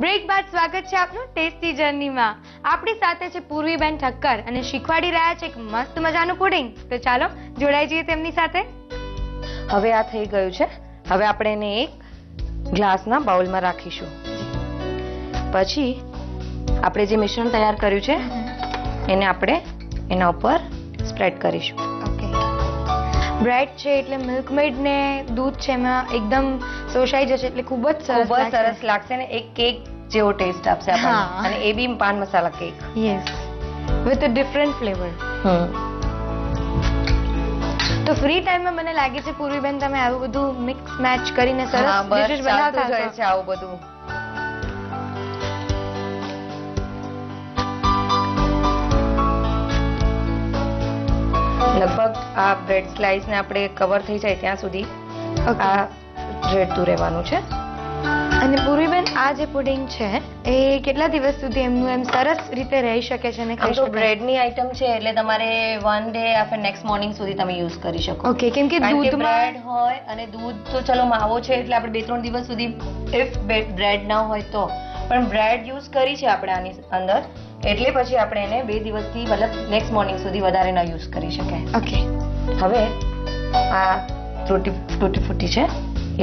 Break બાદ સ્વાગત છે આપનું ટેસ્ટી જર્નીમાં. આપણી સાથે છે પૂર્વીબેન ઠક્કર અને શીખવાડી રહ્યા છે એક મસ્ત મજાનું પુડિંગ. તો ચાલો જોડાઈ જઈએ તેમની સાથે. હવે આ થઈ ગયું છે. હવે આપણે એને એક ગ્લાસના બાઉલમાં રાખીશું. પછી આપણે જે મિશ્રણ તૈયાર કર્યું છે એને આપણે એના ઉપર સ્પ્રેડ કરીશું. બ્રેડ છે એટલે મિલ્ક મેડ ને દૂધ છે એમાં એકદમ શોષાઈ જશે એટલે ખૂબ જ સરસ ખૂબ સરસ લાગશે ને એક કેક જેવો ટેસ્ટ આપશે આપણને. અને એ બી paan masala cake. Yes with a different flavour તો ફ્રી ટાઈમમાં મને લાગે છે પૂર્વીબેન તમે આવું બધું મિક્સ મેચ કરીને સરસ ડિશિસ બનાવતા હોય છે આવું બધું. લગભગ આ બ્રેડ સ્લાઇસને આપણે કવર થઈ જાય ત્યાં સુધી આ રેડતું રહેવાનું છે. અને પૂર્વીબેન આ જે પુડિંગ છે એ કેટલા દિવસ સુધી એમનું એમ સરસ રીતે રહી શકે છે અને ખાઈ તો બ્રેડની આઈટમ છે એટલે તમારે one day after next morning સુધી તમે યુઝ કરી શકો. ઓકે કેમ કે દૂધમાં બ્રેડ હોય અને દૂધ તો ચલો માવો છે એટલે આપણે બે ત્રણ દિવસ સુધી ઇફ બ્રેડ ના હોય તો. પણ બ્રેડ યુઝ કરી છે આપણે આની અંદર. એટલે પછી આપણે એને બે દિવસથી મતલબ નેક્સ્ટ મોર્નિંગ સુધી વધારે ન યુઝ કરી શકાય. ઓકે હવે આ તૂટી તૂટી ફૂટી છે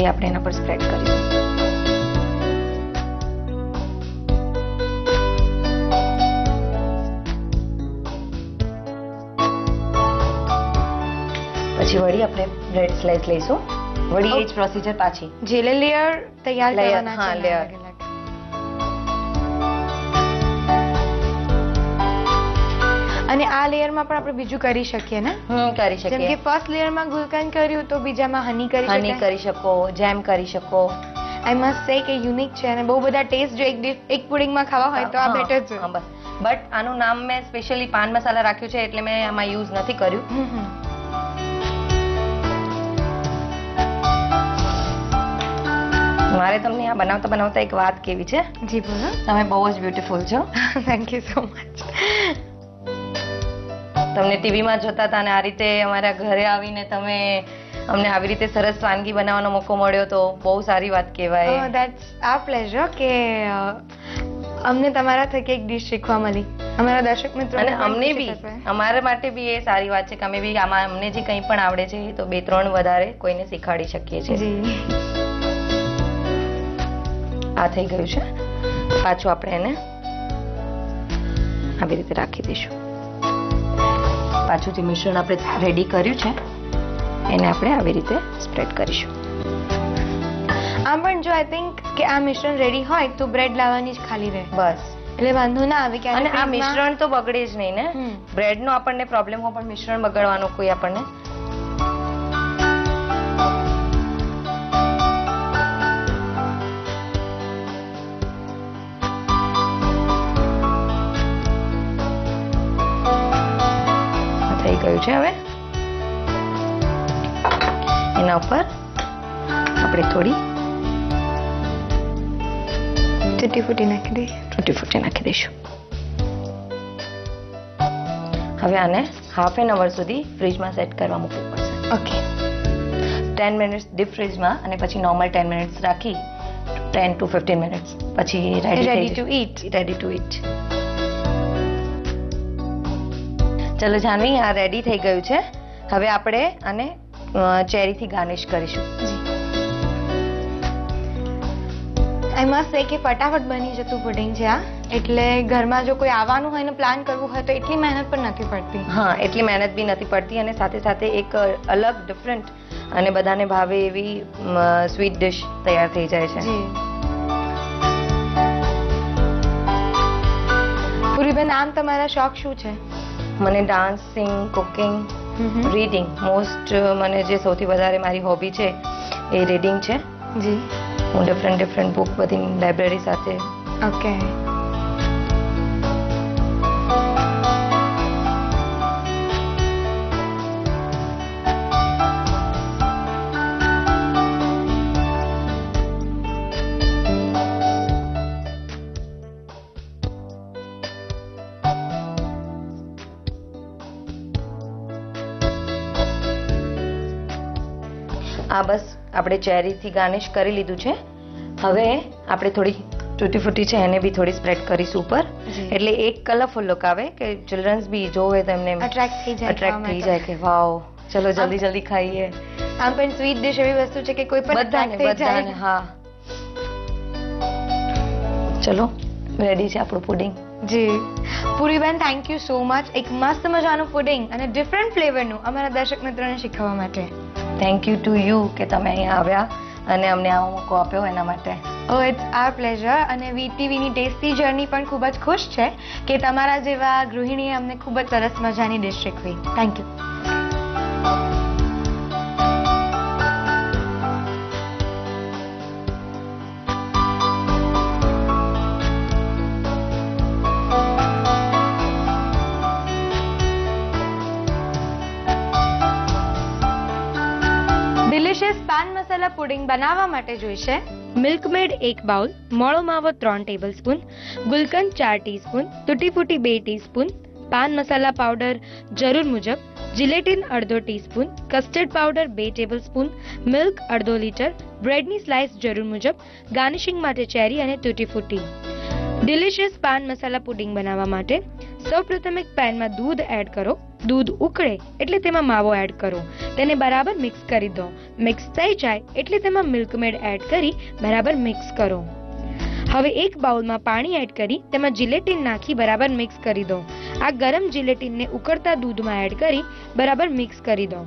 એ આપણે એના પર સ્પ્રેડ કરીશું. પછી વળી આપણે બ્રેડ સ્લાઇસ લઈશું. વળી એ જ પ્રોસીજર પાછી. જેલે લેયર તૈયાર કરવાના છે હા અલગ અને આ લેયરમાં પણ આપણે બીજું કરી શકીએ ને? હમ કરી જેમ કે શકીએ ફર્સ્ટ લેયરમાં ગુલકંદ કર્યું તો બીજામાં હની કરી હની કરી શકો જેમ કરી શકો. આઈ મસ્ટ સે કે યુનિક છે અને બહુ બધા ટેસ્ટ જો એક એક પુડિંગમાં ખાવા હોય તો આ બેટર છે. હા, બસ. બટ આનું નામ મેં સ્પેશિયલી પાન મસાલા રાખ્યું છે એટલે મેં આમાં યુઝ નથી કર્યું. મારે તમને આ બનાવતા બનાવતા એક વાત કેવી છે? જી બોલો. તમે બહુ જ બ્યુટીફુલ છો. થેન્ક યુ સો મચ તમને ટીવીમાં જોતા હતા અને આ રીતે અમારા ઘરે આવીને તમે અમને આવી રીતે સરસ વાનગી બનાવવાનો મોકો મળ્યો તો બહુ સારી વાત કહેવાય. દેટ્સ આ પ્લેઝર કે અમને તમારા થકી એક ડીશ શીખવા મળી. અમારા દર્શક મિત્રો અને અમને બી અમારા માટે બી એ સારી વાત છે કે અમે બી આમાં અમને જે કંઈ પણ આવડે છે એ તો બે ત્રણ વધારે કોઈને શીખવાડી શકીએ છીએ. આ થઈ ગયું છે. પાછું આપણે એને આવી રીતે રાખી દઈશું. પાછું જે મિશ્રણ આપણે રેડી કર્યું છે એને આપણે આવી રીતે સ્પ્રેડ કરીશું. આમ પણ જો આઈ થિંક કે આ મિશ્રણ રેડી હોય તો બ્રેડ લાવવાની જ ખાલી રહે. બસ. એટલે વાંધો ના આવે કે અને આ મિશ્રણ તો બગડે જ નહીં ને. બ્રેડ નો આપણને પ્રોબ્લેમ હોય પણ મિશ્રણ બગડવાનો કોઈ આપણને ગયું છે હવે. એના ઉપર આપણે થોડી તૂટી ફૂટી નાખી દઈએ. તૂટી ફૂટી નાખી દઈશું. હવે આને હાફ એન અવર સુધી ફ્રીજમાં સેટ કરવા મૂકવું પડશે. ઓકે ટેન મિનિટ્સ ડીપ ફ્રીજમાં અને પછી નોર્મલ ટેન મિનિટ્સ રાખી ટેન ટુ ફિફ્ટીન મિનિટ્સ પછી ready to eat ready to eat ચલો જાનવી આ રેડી થઈ ગયું છે. હવે આપણે આને ચેરીથી ગાર્નિશ કરીશું. આઈ મસ્ટ સે કે ફટાફટ બની જતું પુડિંગ છે આ. એટલે ઘરમાં જો કોઈ આવવાનું હોય ને પ્લાન કરવું હોય તો એટલી મહેનત પણ નથી પડતી. હા એટલી મહેનત બી નથી પડતી અને સાથે સાથે એક અલગ ડિફરન્ટ અને બધાને ભાવે એવી સ્વીટ ડિશ તૈયાર થઈ જાય છે. પૂરીબેન આમ તમારા શોખ શું છે? મને ડાન્સિંગ કુકિંગ રીડિંગ મોસ્ટ મને જે સૌથી વધારે મારી હોબી છે એ રીડિંગ છે. જી. હું ડિફરન્ટ ડિફરન્ટ બુક બધી લાઇબ્રેરી સાથે ઓકે આ બસ. આપણે ચેરીથી ગાર્નિશ કરી લીધું છે. હવે આપણે થોડી તૂટી ફૂટી છે એને બી થોડી સ્પ્રેડ કરીશું ઉપર. એટલે એક કલરફુલ લુક આવે કે ચિલ્ડ્રન્સ બી જોવે તો એમને અટ્રેક્ટ થઈ જાય attract થઈ જાય કે વાવ ચલો જલ્દી જલ્દી ખાઈએ. આમ પણ સ્વીટ ડિશ એવી વસ્તુ છે કે કોઈ પણ બધાને બધાને હા. ચલો રેડી છે આપણું pudding G. Puriben thank you so much એક મસ્ત મજાનું પુડિંગ અને ડિફરન્ટ ફ્લેવરનું અમારા દર્શક મિત્રોને શીખવવા માટે. થેન્ક યુ ટુ યુ કે તમે અહીંયા આવ્યા અને અમને આવો મોકો આપ્યો એના માટે. ઓ ઇટ્સ આર પ્લેઝર અને વીટીવીની ટેસ્ટી જર્ની પણ ખૂબ જ ખુશ છે કે તમારા જેવા ગૃહિણીએ અમને ખૂબ જ સરસ મજાની ડિશ શીખવી થેન્ક યુ મસાલા પુડિંગ બનાવવા માટે જોઈશે. મિલ્કમેડ એક બાઉલ, મોળો માવો ત્રણ ટેબલ સ્પૂન ગુલકંદ ચાર ટીસ્પૂન, તૂટી ફૂટી બે ટીસ્પૂન, પાન મસાલા પાવડર જરૂર મુજબ, જિલેટિન અડધો ટીસ્પૂન, કસ્ટર્ડ પાવડર બે ટેબલ સ્પૂન મિલ્ક અડધો લીટર, બ્રેડની સ્લાઇસ જરૂર મુજબ, ગાર્નિશિંગ માટે ચેરી અને તૂટી ફૂટી. ડિલિશિયસ પાન મસાલા પુડિંગ બનાવવા માટે સૌપ્રથમ એક પેનમાં દૂધ એડ કરો. દૂધ ઉકળે એટલે તેમાં માવો એડ કરો. તેને બરાબર મિક્સ કરી દો. મિક્સ થઈ જાય એટલે તેમાં મિલ્કમેડ એડ કરી બરાબર મિક્સ કરો. હવે એક બાઉલમાં પાણી એડ કરી તેમાં જિલેટીન નાખી બરાબર મિક્સ કરી દો. આ ગરમ જિલેટીનને ઉકળતા દૂધમાં એડ કરી બરાબર મિક્સ કરી દો.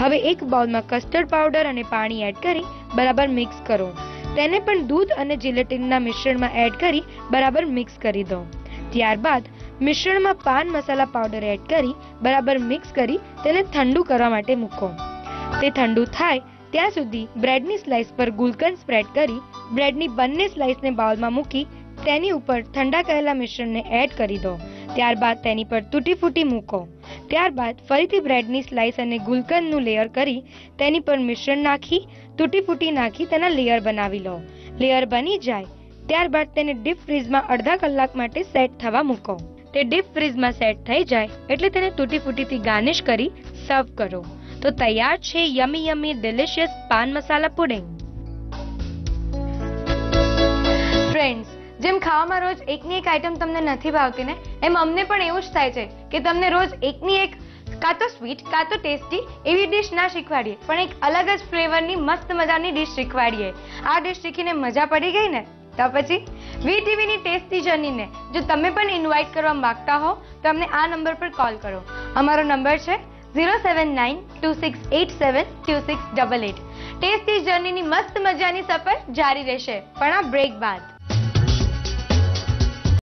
હવે એક બાઉલમાં કસ્ટર્ડ પાવડર અને પાણી એડ કરી બરાબર મિક્સ કરો. તેને પણ દૂધ અને જિલેટીનના મિશ્રણમાં એડ કરી બરાબર મિક્સ કરી દો. ત્યારબાદ મિશ્રણમાં પાન મસાલા પાવડર એડ કરી બરાબર મિક્સ કરી તેને ઠંડુ કરવા માટે મૂકો. તે ઠંડુ થાય ત્યાં સુધી બ્રેડની સ્લાઇસ પર ગુલકંદ સ્પ્રેડ કરી બ્રેડની બંને સ્લાઇસને બાઉલમાં મૂકી તેની ઉપર ઠંડા કરેલા મિશ્રણને એડ કરી દો. ત્યારબાદ તેની પર તૂટી ફૂટી મૂકો. ત્યારબાદ ફરીથી બ્રેડની સ્લાઇસ અને ગુલકંદનું લેયર કરી તેની પર મિશ્રણ નાખી, તૂટી ફૂટી નાખી તેના લેયર બનાવી લો. લેયર બની જાય ત્યારબાદ તેને ડીપ ફ્રીઝમાં અડધા કલાક માટે સેટ થવા મૂકો. તે ડીપ ફ્રીઝમાં સેટ થઈ જાય એટલે તેને તૂટી ફૂટીથી ગાર્નિશ કરી સર્વ કરો. તો તૈયાર છે yummy yummy delicious paan masala pudding friends જેમ ખાવામાં રોજ એકની એક આઈટમ તમને નથી ભાવતી ને, એમ અમને પણ એવું જ થાય છે કે તમને રોજ એકની એક કાં તો સ્વીટ કાં તો ટેસ્ટી એવી ડિશ ના શીખવાડીએ. પણ એક અલગ જ ફ્લેવરની મસ્ત મજાની ડિશ શીખવાડીએ. આ ડિશ શીખીને મજા પડી ગઈ ને? તો પછી વી ટીવીની ટેસ્ટી જર્નીને જો તમે પણ ઇન્વાઇટ કરવા માંગતા હો, તો અમને આ નંબર પર કોલ કરો. અમારો નંબર છે zero seven nine two six eight seven two six double eight. Tasty જર્નીની મસ્ત મજાની સફર જારી રહેશે, પણ આ બ્રેક બાદ.